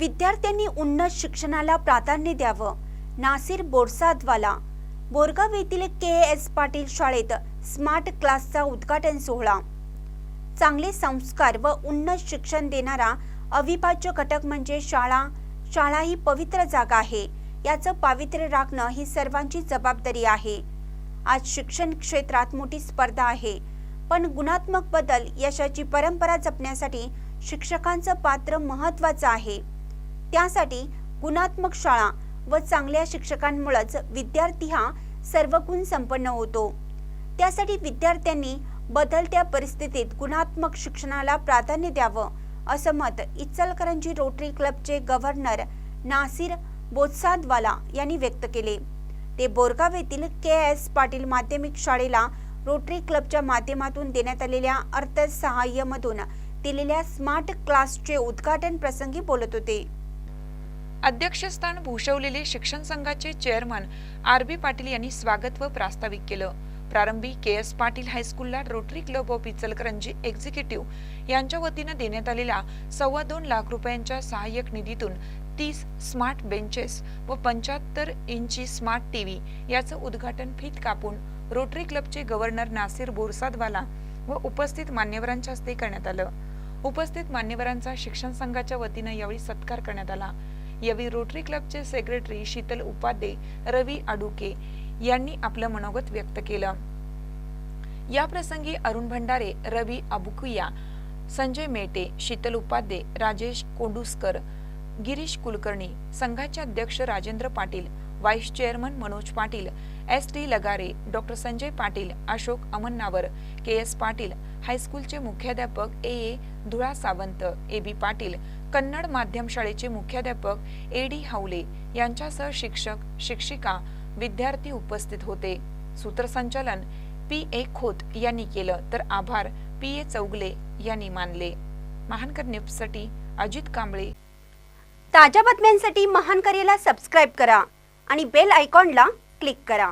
विद्यार्थ्यांनी उन्नत शिक्षणाला प्राधान्य द्यावं. नासिर बोरसादवाला बोरगाव येथील के. एस. पाटील शाळेत स्मार्ट क्लासचा उद्घाटन सोहळा. चांगले संस्कार व उन्नत शिक्षण देणारा अविभाज्य घटक म्हणजे शाळा. शाळा ही पवित्र जागा आहे. याचं पावित्र्य राखणं ही सर्वांची जबाबदारी आहे. आज शिक्षण क्षेत्रात मोठी स्पर्धा आहे. पण गुणात्मक बदल यशाची परंपरा जपण्यासाठी शिक्षकांचं पात्र महत्वाचं आहे. त्यासाठी गुणात्मक शाळा व चांगल्या शिक्षकांमुळेच विद्यार्थी हा सर्वगुण संपन्न होतो. त्यासाठी विद्यार्थ्यांनी बदलत्या परिस्थितीत गुणात्मक शिक्षणाला प्राधान्य द्यावं असं मत इचलकरंजी रोटरी क्लबचे गव्हर्नर नासिर बोत्सादवाला यांनी व्यक्त केले. ते बोरगाव येथील के एस पाटील माध्यमिक शाळेला रोटरी क्लबच्या माध्यमातून देण्यात आलेल्या अर्थसहाय्यमधून दिलेल्या स्मार्ट क्लासचे उद्घाटन प्रसंगी बोलत होते. अध्यक्षस्थान भूषवलेले शिक्षण संघाचे चेअरमन आर बी पाटील यांनी स्वागत व प्रास्ताविक केलं. प्रारंभी K S Patil हायस्कूलला rotary club of Ichalkaranji executive यांच्या वतीनं देण्यात आलेल्या सव्वा दोन लाख रुपयांच्या सहाय्यक निधीतून तीस स्मार्ट बेंचेस व पंच्याहत्तर इंची स्मार्ट टीव्ही याचं उद्घाटन फीत कापून रोटरी क्लबचे गव्हर्नर नासिर बोरसादवाला व उपस्थित मान्यवरांच्या हस्ते करण्यात आलं. उपस्थित मान्यवरांचा शिक्षण संघाच्या वतीनं यावेळी सत्कार करण्यात आला. यावेळी रोटरी क्लबचे सेक्रेटरी शीतल उपाध्ये रवी आडुके यांनी आपलं मनोगत व्यक्त केलं. या प्रसंगी अरुण भंडारे रवी अबुकुया संजय मेटे शीतल उपाध्ये राजेश कोंडुसकर गिरीश कुलकर्णी संघाचे अध्यक्ष Rajendra Patil vice chairman Manoj Patil S T Lagare doctor Sanjay Patil Ashok Amannavar K S Patil हायस्कूलचे मुख्याध्यापक A A Dhula Sawant A B Patil Kannada माध्यम शाळेचे मुख्याध्यापक ए डी हावले यांच्यासह शिक्षक शिक्षिका विद्यार्थी उपस्थित होते. सूत्रसंचालन पी ए खोत यांनी केलं तर आभार पी ए चौगले यांनी मानले. महानकर न्यूजसाठी अजित कांबळे. ताज्या बातम्यांसाठी महान करेला सबस्क्राईब करा आणि बेल आयकॉनला क्लिक करा.